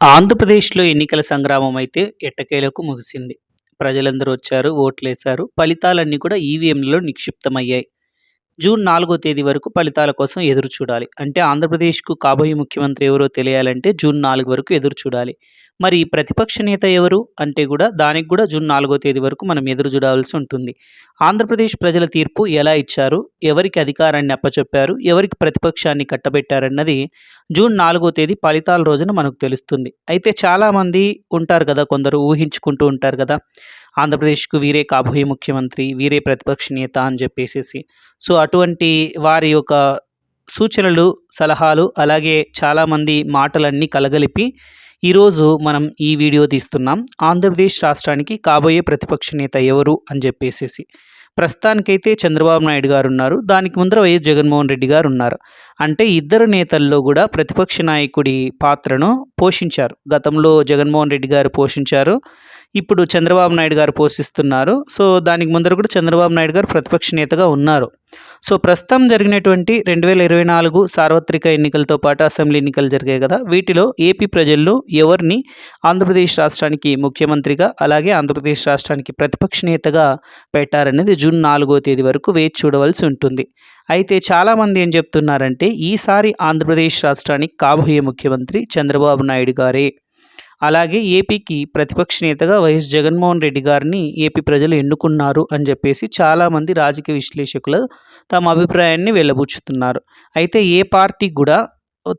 ఆంధ్రప్రదేశ్‌లో ఎన్నికల సంగ్రామం అయితే ఎట్టకేలకు ముగిసింది. ప్రజలందరూ వచ్చారు, ఓట్లేశారు. ఫలితాలన్నీ కూడా ఈవీఎంలలో నిక్షిప్తమయ్యాయి. జూన్ నాలుగో తేదీ వరకు ఫలితాల కోసం ఎదురు చూడాలి. అంటే ఆంధ్రప్రదేశ్‌కు కాబోయే ముఖ్యమంత్రి ఎవరో తెలియాలంటే జూన్ నాలుగు వరకు ఎదురు చూడాలి. మరి ప్రతిపక్ష నేత ఎవరు? అంటే కూడా దానికి కూడా జూన్ నాలుగో తేదీ వరకు మనం ఎదురు చూడాల్సి ఉంటుంది. ఆంధ్రప్రదేశ్ ప్రజల తీర్పు ఎలా ఇచ్చారు? ఎవరికి అధికారాన్ని అప్పచెప్పారు? ఎవరికి ప్రతిపక్షాన్ని కట్టబెట్టారన్నది జూన్ నాలుగో తేదీ ఫలితాల రోజున మనకు తెలుస్తుంది. అయితే చాలామంది ఉంటారు కదా! కొందరు ఊహించుకుంటూ ఉంటారు కదా! ఆంధ్రప్రదేశ్‌కు వీరే కాబోయే ముఖ్యమంత్రి, వీరే ప్రతిపక్ష నేత అని చెప్పేసేసి. సో, అటువంటి వారి యొక్క సూచనలు, సలహాలు అలాగే చాలామంది మాటలన్నీ కలగలిపి ఈరోజు మనం ఈ వీడియో తీస్తున్నాం. ఆంధ్రప్రదేశ్ రాష్ట్రానికి కాబోయే ప్రతిపక్ష నేత ఎవరు అని చెప్పేసేసి. ప్రస్తుతానికైతే చంద్రబాబు నాయుడు గారు ఉన్నారు దానికి ముందర వైఎస్ జగన్మోహన్ రెడ్డి గారు ఉన్నారు అంటే ఇద్దరు నేతల్లో కూడా ప్రతిపక్ష నాయకుడి పాత్రను పోషించారు. గతంలో జగన్మోహన్ రెడ్డి గారు పోషించారు. ఇప్పుడు చంద్రబాబు నాయుడు గారు పోషిస్తున్నారు. సో, దానికి ముందర కూడా చంద్రబాబు నాయుడు గారు ప్రతిపక్ష నేతగా ఉన్నారు. సో, ప్రస్తుతం జరిగినటువంటి 2024 సార్వత్రిక ఎన్నికలతో పాటు అసెంబ్లీ ఎన్నికలు జరిగాయి కదా! వీటిలో ఏపీ ప్రజల్లో ఎవరిని ఆంధ్రప్రదేశ్ రాష్ట్రానికి ముఖ్యమంత్రిగా, అలాగే ఆంధ్రప్రదేశ్ రాష్ట్రానికి ప్రతిపక్ష నేతగా పెట్టారనేది జూన్ నాలుగో తేదీ వరకు వేచి చూడవలసి ఉంటుంది. అయితే చాలామంది ఏం చెప్తున్నారంటే ఈసారి ఆంధ్రప్రదేశ్ రాష్ట్రానికి కాబోయే ముఖ్యమంత్రి చంద్రబాబు నాయుడు గారే. అలాగే ఏపీకి ప్రతిపక్ష నేతగా వైఎస్ జగన్మోహన్ రెడ్డి గారిని ఏపీ ప్రజలు ఎన్నుకున్నారు అని చెప్పేసి చాలామంది రాజకీయ విశ్లేషకులు తమ అభిప్రాయాన్ని వెళ్ళబుచ్చుతున్నారు అయితే ఏ పార్టీ కూడా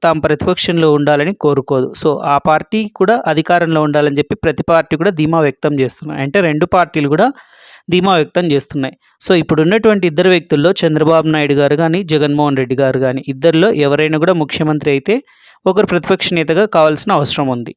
తాము ప్రతిపక్షంలో ఉండాలని కోరుకోదు. సో, ఆ పార్టీ కూడా అధికారంలో ఉండాలని చెప్పి ప్రతి పార్టీ కూడా ధీమా వ్యక్తం చేస్తున్నాయి. అంటే రెండు పార్టీలు కూడా ధీమా వ్యక్తం చేస్తున్నాయి. సో, ఇప్పుడున్నటువంటి ఇద్దరు వ్యక్తుల్లో చంద్రబాబు నాయుడు గారు కానీ జగన్మోహన్ రెడ్డి గారు కానీ ఇద్దరిలో ఎవరైనా కూడా ముఖ్యమంత్రి అయితే ఒకరు ప్రతిపక్ష నేతగా కావాల్సిన అవసరం ఉంది.